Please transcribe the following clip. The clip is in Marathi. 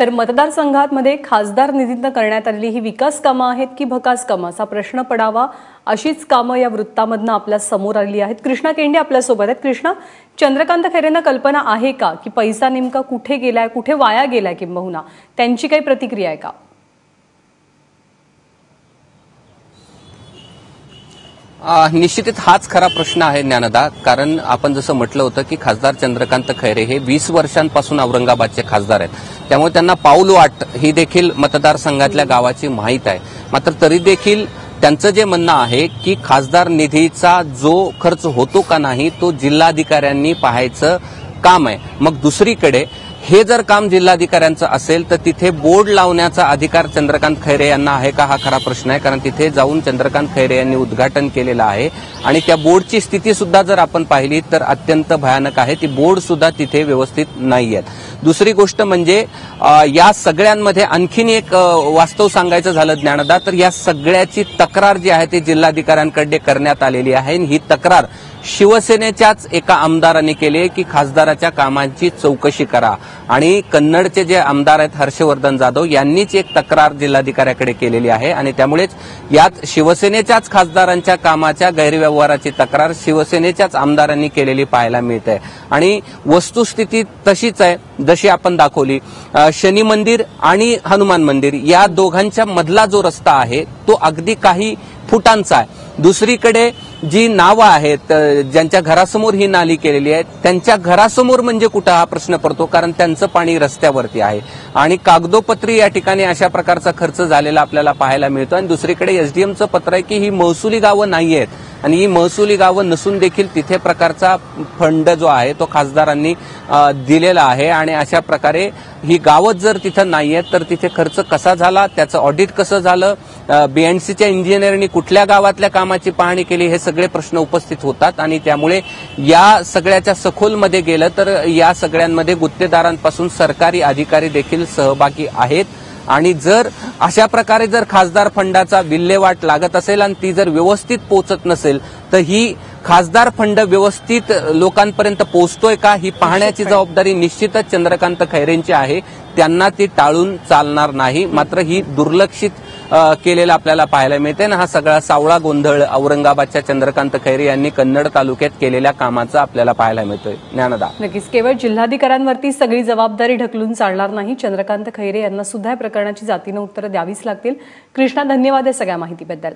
तर मतदारसंघांमध्ये खासदार निधीतनं करण्यात आलेली ही विकास कामं आहेत की भकास कामं? असा प्रश्न पडावा. अशीच कामं या वृत्तामधनं आपल्यासमोर आलेली आहेत. कृष्णा केंडे आपल्यासोबत आहेत. कृष्णा चंद्रकांत खैरेंना कल्पना आहे का की पैसा नेमका कुठे गेलाय कुठे वाया गेलाय किंबहुना? त्यांची काही प्रतिक्रिया आहे का? निश्चितच हाच खरा प्रश्न आहे ज्ञानदा. कारण आपण जसं म्हटलं होतं की खासदार चंद्रकांत खैरे हे वीस वर्षांपासून औरंगाबादचे खासदार आहेत. त्यामुळे त्यांना पाऊल वाट ही देखील मतदारसंघातल्या गावाची माहीत आहे. मात्र तरी देखील त्यांचं जे म्हणणं आहे की खासदार निधीचा जो खर्च होतो का नाही तो जिल्हाधिकाऱ्यांनी पाहायचं काम आहे. मग दुसरीकडे हे जर काम जिल्हाधिकाऱ्यांचं असेल तर तिथे बोर्ड लावण्याचा अधिकार चंद्रकांत खैरे यांना आहे का हा खरा प्रश्न आहे? कारण तिथे जाऊन चंद्रकांत खैरे यांनी उद्घाटन केलेलं आहे. आणि त्या बोर्डची स्थिती सुद्धा जर आपण पाहिली तर अत्यंत भयानक आहे. ती बोर्ड सुद्धा तिथे व्यवस्थित नाही आहेत. दुसरी गोष्ट म्हणजे या सगळ्यांमध्ये आणखीन एक वास्तव सांगायचं झालं ज्ञानदा तर या सगळ्याची तक्रार जी आहे ती जिल्हाधिकाऱ्यांकडे करण्यात आलेली आहे. आणि ही तक्रार शिवसेनेच्याच एका आमदाराने केले आहे की खासदाराच्या कामांची चौकशी करा. आणि कन्नडचे जे आमदार आहेत हर्षवर्धन जाधव यांनीच एक तक्रार जिल्हाधिकाऱ्याकडे केलेली आहे. आणि त्यामुळेच यात शिवसेनेच्याच खासदारांच्या कामाच्या गैरव्यवहाराची तक्रार शिवसेनेच्याच आमदारांनी केलेली पाहायला मिळते. आणि वस्तुस्थिती तशीच आहे जशी आपण दाखवली. शनी मंदिर आणि हनुमान मंदिर या दोघांच्या मधला जो रस्ता आहे तो अगदी काही फुटांचा आहे. दुसरीकडे जी नावं आहेत ज्यांच्या घरासमोर ही नाली केलेली आहे त्यांच्या घरासमोर म्हणजे कुठं हा प्रश्न पडतो? कारण त्यांचं पाणी रस्त्यावरती आहे. आणि कागदोपत्री या ठिकाणी अशा प्रकारचा खर्च झालेला आपल्याला पाहायला मिळतो. आणि दुसरीकडे एसडीएमचं पत्र आहे की ही महसुली गावं नाही आहेत आणि ही महसुली गावं नसून देखील तिथे प्रकारचा फंड जो आहे तो खासदारांनी दिलेला आहे. आणि अशा प्रकारे ही गावं जर तिथं नाही आहेत तर तिथे खर्च कसा झाला त्याचं ऑडिट कसं झालं बीएनसीच्या इंजिनियरनी कुठल्या गावातल्या कामाची पाहणी केली हे सगळे प्रश्न उपस्थित होतात. आणि त्यामुळे या सगळ्याच्या सखोलमध्ये गेलं तर या सगळ्यांमध्ये गुत्तेदारांपासून सरकारी अधिकारी देखील सहभागी आहेत. आणि जर अशा प्रकारे जर खासदार फंडाचा विल्हेवाट लागत असेल आणि ती जर व्यवस्थित पोहोचत नसेल तर ही खासदार फंड व्यवस्थित लोकांपर्यंत पोहोचतोय का ही पाहण्याची जबाबदारी निश्चितच चंद्रकांत खैरेंची आहे. त्यांना ती टाळून चालणार नाही. मात्र ही दुर्लक्षित केलेला आपल्याला पाहायला मिळते. ना हा सगळा सावळा गोंधळ औरंगाबादच्या चंद्रकांत खैरे यांनी कन्नड तालुक्यात केलेल्या कामाचा आपल्याला पाहायला मिळतोय. ज्ञानदा. नक्कीच. केवळ जिल्हाधिकाऱ्यांवरती सगळी जबाबदारी ढकलून चालणार नाही. चंद्रकांत खैरे यांना सुद्धा या प्रकरणाची जातीनं उत्तरं द्यावीच लागतील. कृष्णा धन्यवाद या सगळ्या माहितीबद्दल.